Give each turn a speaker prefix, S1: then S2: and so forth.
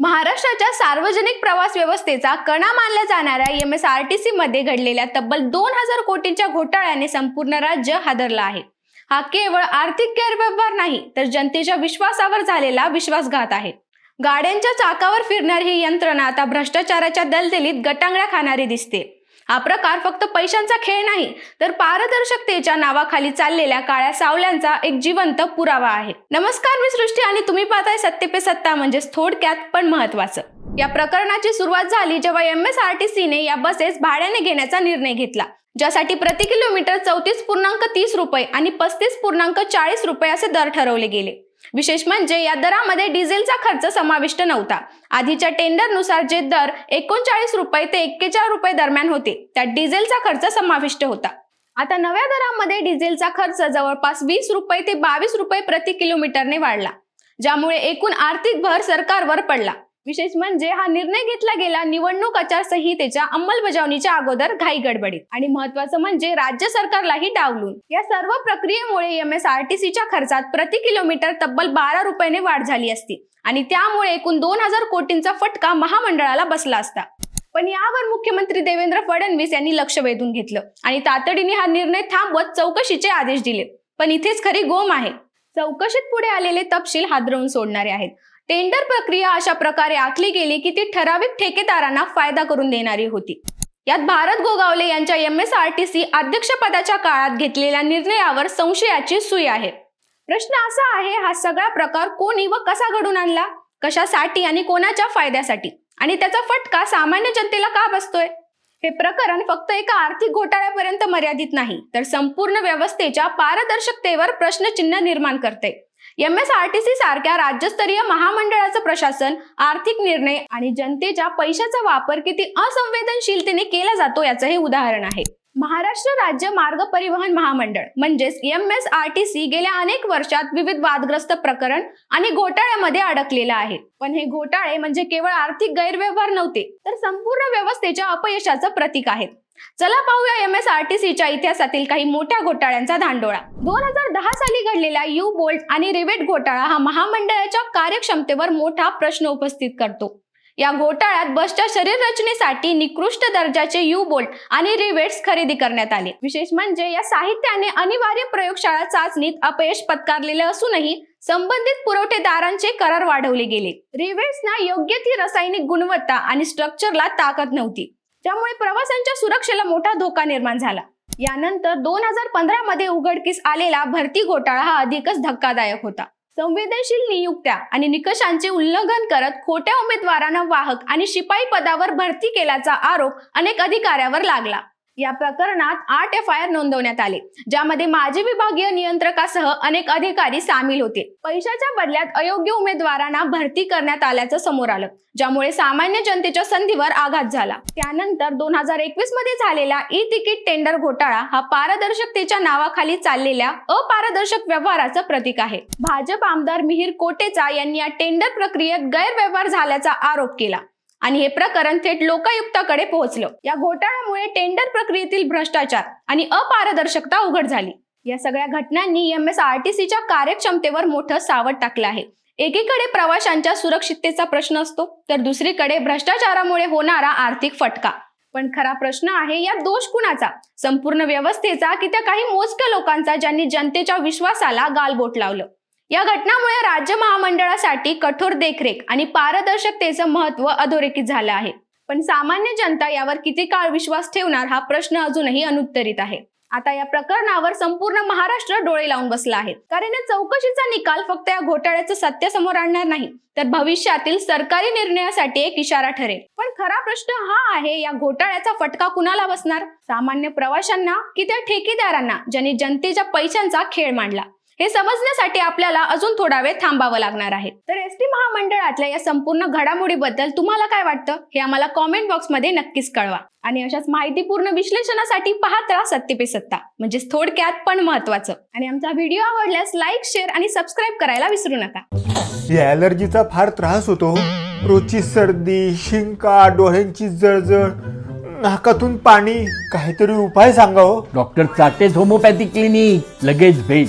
S1: महाराष्ट्राच्या सार्वजनिक प्रवास व्यवस्थेचा कणा मानल्या जाणाऱ्या M S R T C मध्ये घडलेल्या तब्बल दोन हजार कोटींच्या घोटाळ्याने संपूर्ण राज्य हादरलं आहे. हा केवळ आर्थिक गैरव्यवहार नाही तर जनतेच्या विश्वासावर झालेला विश्वासघात आहे. गाड्यांच्या चाकावर फिरणारी ही यंत्रणा आता भ्रष्टाचाराच्या दलदलीत गटांगळ्या खाणारी दिसते. हा प्रकार फक्त पैशांचा खेळ नाही तर पारदर्शकतेच्या नावाखाली चाललेल्या काळ्या सावल्यांचा एक जिवंत पुरावा आहे. नमस्कार मी सृष्टी आणि तुम्ही पाहताय सत्य पे सत्ता म्हणजेच थोडक्यात पण महत्वाचं या प्रकरणाची सुरुवात झाली जेव्हा एम एस आर टी सीने या बसेस भाड्याने घेण्याचा निर्णय घेतला ज्यासाठी प्रति किलोमीटर चौतीस पूर्णांक तीस रुपये आणि पस्तीस पूर्णांक चाळीस रुपये असे दर ठरवले गेले. विशेष म्हणजे या दरामध्ये डिझेलचा खर्च समाविष्ट नव्हता. आधीच्या टेंडरनुसार जे दर एकोणचाळीस रुपये ते एक्केचाळीस रुपये दरम्यान होते त्यात डिझेलचा खर्च समाविष्ट होता. आता नव्या दरामध्ये डिझेलचा खर्च जवळपास वीस रुपये ते बावीस रुपये प्रति किलोमीटरने वाढला ज्यामुळे एकूण आर्थिक भर सरकारवर पडला. विशेष म्हणजे हा निर्णय घेतला गेला निवडणूक आचारसंहितेच्या अंमलबजावणीच्या अगोदर घाई गडबडीत. आणि महत्वाचं म्हणजे राज्य सरकारलाही डावलून. या सर्व प्रक्रियेमुळे एम एस आर टी सीच्या खर्चात प्रति किलोमीटर तब्बल बारा रुपयाने वाढ झाली असती. आणि त्यामुळे एकूण दोन हजार कोटींचा फटका महामंडळाला बसला असता. पण यावर मुख्यमंत्री देवेंद्र फडणवीस यांनी लक्ष वेधून घेतलं. आणि तातडीने हा निर्णय थांबवत चौकशीचे आदेश दिले. पण इथेच खरी गोम आहे. चौकशीत पुढे आलेले तपशील हादरवून सोडणारे आहेत. टेंडर प्रक्रिया अशा प्रकारे आखली गेली की ती ठराविक ठेकेदारांना फायदा करून देणारी होती. यात भारत गोगावले यांच्या M S R T C अध्यक्षपदाच्या काळात घेतलेल्या निर्णयावर संशयाची सुई आहे. प्रश्न असा आहे हा सगळा प्रकार कोणी व कसा घडून आणला? कशासाठी आणि कोणाच्या फायद्यासाठी? आणि त्याचा फटका सामान्य जनतेला का बसतोय? हे प्रकरण फक्त एका आर्थिक घोटाळ्यापर्यंत मर्यादित नाही तर संपूर्ण व्यवस्थेच्या पारदर्शकतेवर प्रश्नचिन्ह निर्माण करते. M S R T C सारख्या राज्यस्तरीय महामंडळाचं प्रशासन आर्थिक निर्णय आणि जनतेच्या पैशाचा वापर किती असंवेदनशीलतेने केला जातो याचं हे उदाहरण आहे. महाराष्ट्र राज्य मार्ग परिवहन महामंडळ म्हणजेच M S R T C गेल्या अनेक वर्षात विविध वादग्रस्त प्रकरण आणि घोटाळ्यामध्ये अडकलेला आहे. पण हे घोटाळे म्हणजे केवळ आर्थिक गैरव्यवहार नव्हते तर संपूर्ण व्यवस्थेच्या अपयशाचं प्रतीक आहेत. चला पाहूया एम एस आर टी सीच्या इतिहासातील काही मोठ्या घोटाळ्यांचा धांडोळा. दोन हजार दहा साली घडलेला यू बोल्ट आणि रिवेट घोटाळा हा महामंडळाच्या कार्यक्षमतेवर मोठा प्रश्न उपस्थित करतो. या घोटाळ्यात बसच्या शरीर रचनेसाठी निकृष्ट दर्जाचे यू बोल्ट आणि रिवेट्स खरेदी करण्यात आले. विशेष म्हणजे या साहित्याने अनिवार्य प्रयोगशाळा चाचणीत अपयश पत्कारलेले असूनही संबंधित पुरवठेदारांचे करार वाढवले गेले. रिवेट्सना योग्य ती रासायनिक गुणवत्ता आणि स्ट्रक्चरला ताकद नव्हती त्यामुळे प्रवाशांच्या सुरक्षेला मोठा धोका निर्माण झाला. यानंतर दोन हजार पंधरा मध्ये उघडकीस आलेला भरती घोटाळा हा अधिकच धक्कादायक होता. संवेदनशील नियुक्त्या आणि निकषांचे उल्लंघन करत खोट्या उमेदवारांना वाहक आणि शिपाई पदावर भरती केल्याचा आरोप अनेक अधिकाऱ्यावर लागला. या प्रकरणात आठ एफ आय आर नोंदवण्यात आले ज्यामध्ये माजी विभागीय नियंत्रकासह अनेक अधिकारी सामील होते. पैशाच्या बदल्यात अयोग्य उमेदवारांना भरती करण्यात आल्याचं समोर आलं ज्यामुळे सामान्य जनतेच्या संधीवर आघात झाला. त्यानंतर दोन हजार एकवीसमध्ये झालेला ई तिकीट टेंडर घोटाळा हा पारदर्शकतेच्या नावाखाली चाललेल्या अपारदर्शक व्यवहाराचं प्रतीक आहे. भाजप आमदार मिहिर कोटेचा यांनी या टेंडर प्रक्रियेत गैरव्यवहार झाल्याचा आरोप केला. आणि हे प्रकरण थेट लोकायुक्ताकडे पोहोचलं. या घोटाळ्यामुळे टेंडर प्रक्रियेतील भ्रष्टाचार आणि अपारदर्शकता उघड झाली. या सगळ्या घटनांनी एम एस आर टी सीच्या कार्यक्षमतेवर मोठं सावट टाकलं आहे. एकीकडे प्रवाशांच्या सुरक्षिततेचा प्रश्न असतो तर दुसरीकडे भ्रष्टाचारामुळे होणारा आर्थिक फटका. पण खरा प्रश्न आहे या दोष कुणाचा? संपूर्ण व्यवस्थेचा की त्या काही मोजक्या लोकांचा ज्यांनी जनतेच्या विश्वासाला गालबोट लावलं? या घटनामुळे राज्य महामंडळासाठी कठोर देखरेख आणि पारदर्शकतेचं महत्त्व अधोरेखित झालं आहे. पण सामान्य जनता यावर किती काळ विश्वास ठेवणार हा प्रश्न अजूनही अनुत्तरित आहे. आता या प्रकरणावर संपूर्ण महाराष्ट्र डोळे लावून बसला आहे. कारण या चौकशीचा निकाल फक्त या घोटाळ्याचं सत्य समोर आणणार नाही तर भविष्यातील सरकारी निर्णयासाठी एक इशारा ठरेल. पण खरा प्रश्न हा आहे या घोटाळ्याचा फटका कुणाला बसणार? सामान्य प्रवाशांना की त्या ठेकेदारांना ज्यांनी जनतेच्या पैशांचा खेळ मांडला? हे समजण्यासाठी आपल्याला अजून थोडा वेळ थांबावं लागणार आहे. तर एस टी महामंडळातल्या या संपूर्ण घडामोडीबद्दल तुम्हाला काय वाटतं? हे आम्हाला कॉमेंट बॉक्समध्ये नक्कीच कळवा. आणि अशाच माहितीपूर्ण विश्लेषणासाठी पाहत राहा सत्य पे सत्ता. म्हणजेच थोडक्यात पण महत्वाचं आणि आमचा व्हिडिओ आवडल्यास लाईक शेअर आणि सबस्क्राईब करायला विसरू नका.
S2: या ॲलर्जीचा फार त्रास होतो रोजची सर्दी शिंका डोळ्यांची जळजळ नाकातून पाणी. काहीतरी उपाय सांगा हो.
S3: डॉक्टर चाटेज होमोपॅथी क्लिनिक लगेच भेट.